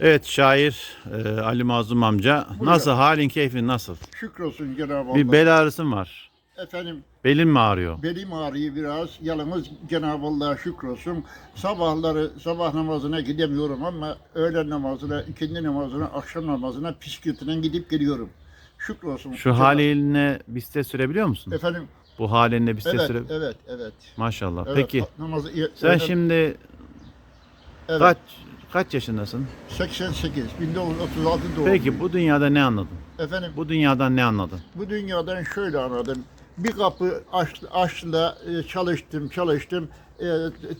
Evet şair e, Ali Mazlum amca. Nasıl halin keyfin nasıl? Şükrolsun Cenab-ı Bir Allah. bel ağrısı mı var? Efendim Belin mi ağrıyor? belim ağrıyor biraz. Yalnız Cenab-ı Allah'a şükrolsun. Sabahları sabah namazına gidemiyorum ama öğlen namazına, ikindi namazına, akşam namazına psikiyatrine gidip geliyorum. Şükrolsun. Şu Cenab- halinle biste sürebiliyor musun? Efendim Bu halinle biste evet, süre... evet, evet. Maşallah. evet. Peki Namazı, sen öğlen- şimdi evet, kaç kaç yaşındasın? 88, 1936 doğumluyum. Peki bu dünyada ne anladın? Efendim Bu dünyadan ne anladın? bu dünyadan şöyle anladım. Bir kapı aç, açtılar, e, çalıştım, çalıştım. E,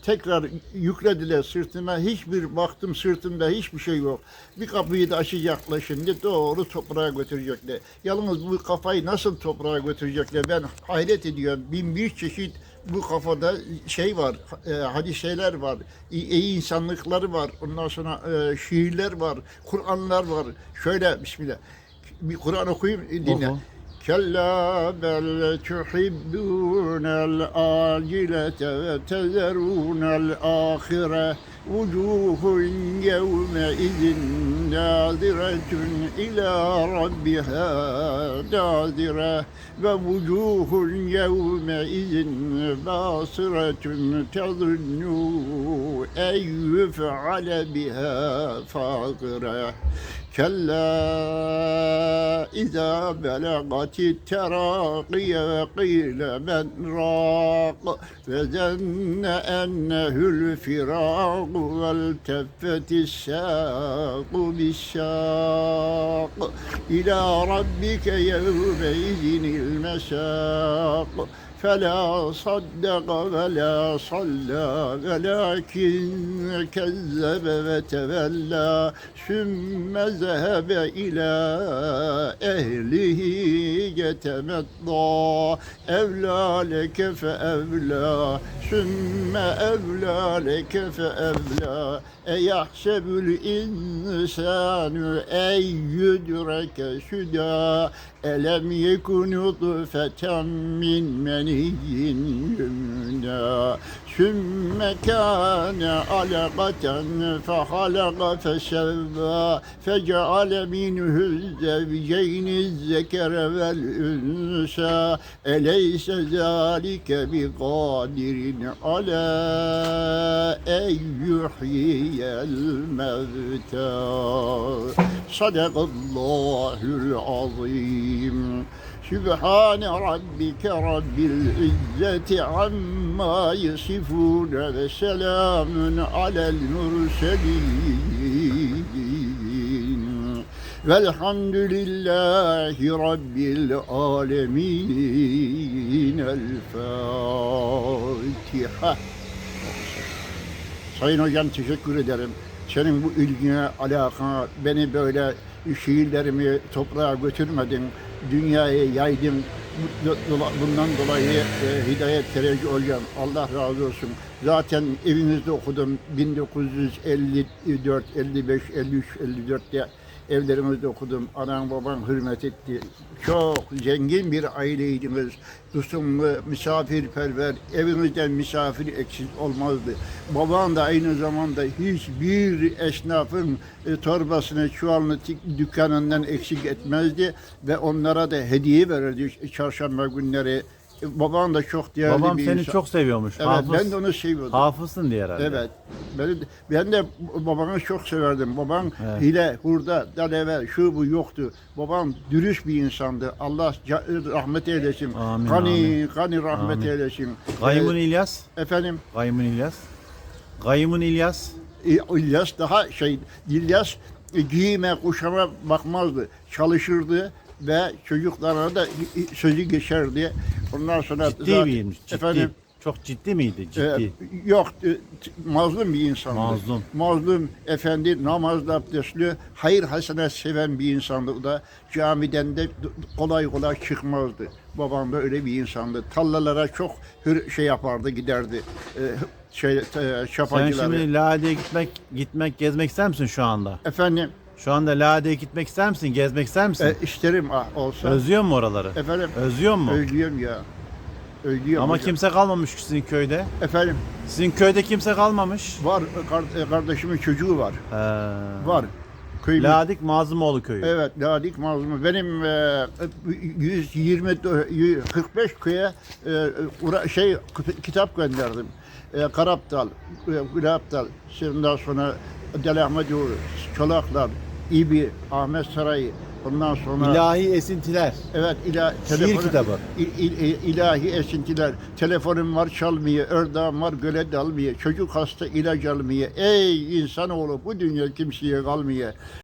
tekrar yüklediler sırtıma. Hiçbir baktım sırtımda hiçbir şey yok. Bir kapıyı da açacaklar şimdi doğru toprağa götürecekler. Yalnız bu kafayı nasıl toprağa götürecekler ben hayret ediyorum. Bin bir çeşit bu kafada şey var, e, hadiseler var, iyi insanlıkları var, ondan sonra e, şiirler var, Kur'anlar var. Şöyle bismillah. Bir Kur'an okuyayım e, dinle. Oho. Kella bel tuhibbunel acilete ve tezerunel ahire. وجوه يومئذ ناظرة إلى ربها ناظرة ووجوه يومئذ باصرة تظن أن يفعل بها فاقرة. كلا إذا بلغت التراقي وقيل من راق فظن أنه الفراق والتفت الساق بالساق. إلى ربك يومئذ المساق فلا صدق ولا صلى ولكن كذب وتولى ثم ذهب إلى أهله. temeddâ evlâ leke fe evlâ sümme evlâ leke fe evlâ. Eyahsebül insânü ey yüdreke südâ. Elem yekunu tufeten min ثم كان علقة فخلق فسوى فجعل منه الزوجين الذكر والأنثى أليس ذلك بقادر على أن يحيي الموتى صدق الله العظيم سبحان ربك رب العزة عما يصفون وسلام على المرسلين والحمد لله رب العالمين الفاتحة Sayın Hocam teşekkür ederim. Senin bu ilgine, alakana, beni böyle şiirlerimi toprağa götürmedin, dünyaya dola- Bundan dolayı e, hidayet tereci olacağım. Allah razı olsun. Zaten evinizde okudum 1954, 55, 53, 54'te evlerimizde okudum. Anam babam hürmet etti. Çok zengin bir aileydiniz. Tutumlu, misafirperver. Evinizden misafir eksik olmazdı. Baban da aynı zamanda hiçbir esnafın e, torbasını, çuvalını dükkanından eksik etmezdi. Ve onlara da hediye verirdi çarşamba günleri. Baban da çok değerli Babam bir seni insan. çok seviyormuş. Evet, Hafız, ben de onu seviyordum. hafızsın diye herhalde. Evet. Ben, ben de babamı çok severdim. Babam Evet. hile, hurda, daleve, şu bu yoktu. Babam dürüst bir insandı. Allah ca- rahmet eylesin. Amin, Kani, amin. kani rahmet Amin. eylesin. Gaymun Ee, İlyas. efendim, Gaymun İlyas. Gaymun İlyas. İlyas daha şey, İlyas e, giyime, kuşama bakmazdı. Çalışırdı ve çocuklarına da sözü geçerdi. Ondan sonra Ciddi zaten- miymiş? Ciddi. Efendim, Çok ciddi miydi? Ee, Ciddi. yok, e, t- mazlum bir insandı. Mazlum. Mazlum, efendi, namazlı, abdestli, hayır hasenet seven bir insandı. O da camiden de d- kolay kolay çıkmazdı. Babam da öyle bir insandı. Tallalara çok hür, şey yapardı, giderdi. Ee, şey, e, Sen şimdi Lade'ye gitmek, gitmek, gezmek ister misin şu anda? Efendim, Şu anda Lade'ye gitmek ister misin? Gezmek ister misin? e, isterim ah, olsa. Özlüyor mu oraları? Efendim, Özlüyor mu? özlüyorum ya. Özlüyorum Ama hocam. kimse kalmamış ki sizin köyde. Efendim, Sizin köyde kimse kalmamış. var, kar- e, kardeşimin çocuğu var. He. Var. Köyümüz- Ladik Mazlumoğlu köyü. Evet, Ladik Mazlum. Benim e, 120 100 45 köye e, ura- şey kitap gönderdim. E, Karaptal, e, Gülaptal, ondan sonra Deli Ahmetoğlu, Çolaklar, İbi, Ahmet Sarayı, ondan sonra İlahi esintiler. Evet, ila, Şiir kitabı. İ- il- ilahi esintiler. Telefonum var çalmıyor, ördağım var göle dalmıyor. Çocuk hasta ilaç almıyor. Ey insanoğlu bu dünya kimseye kalmıyor.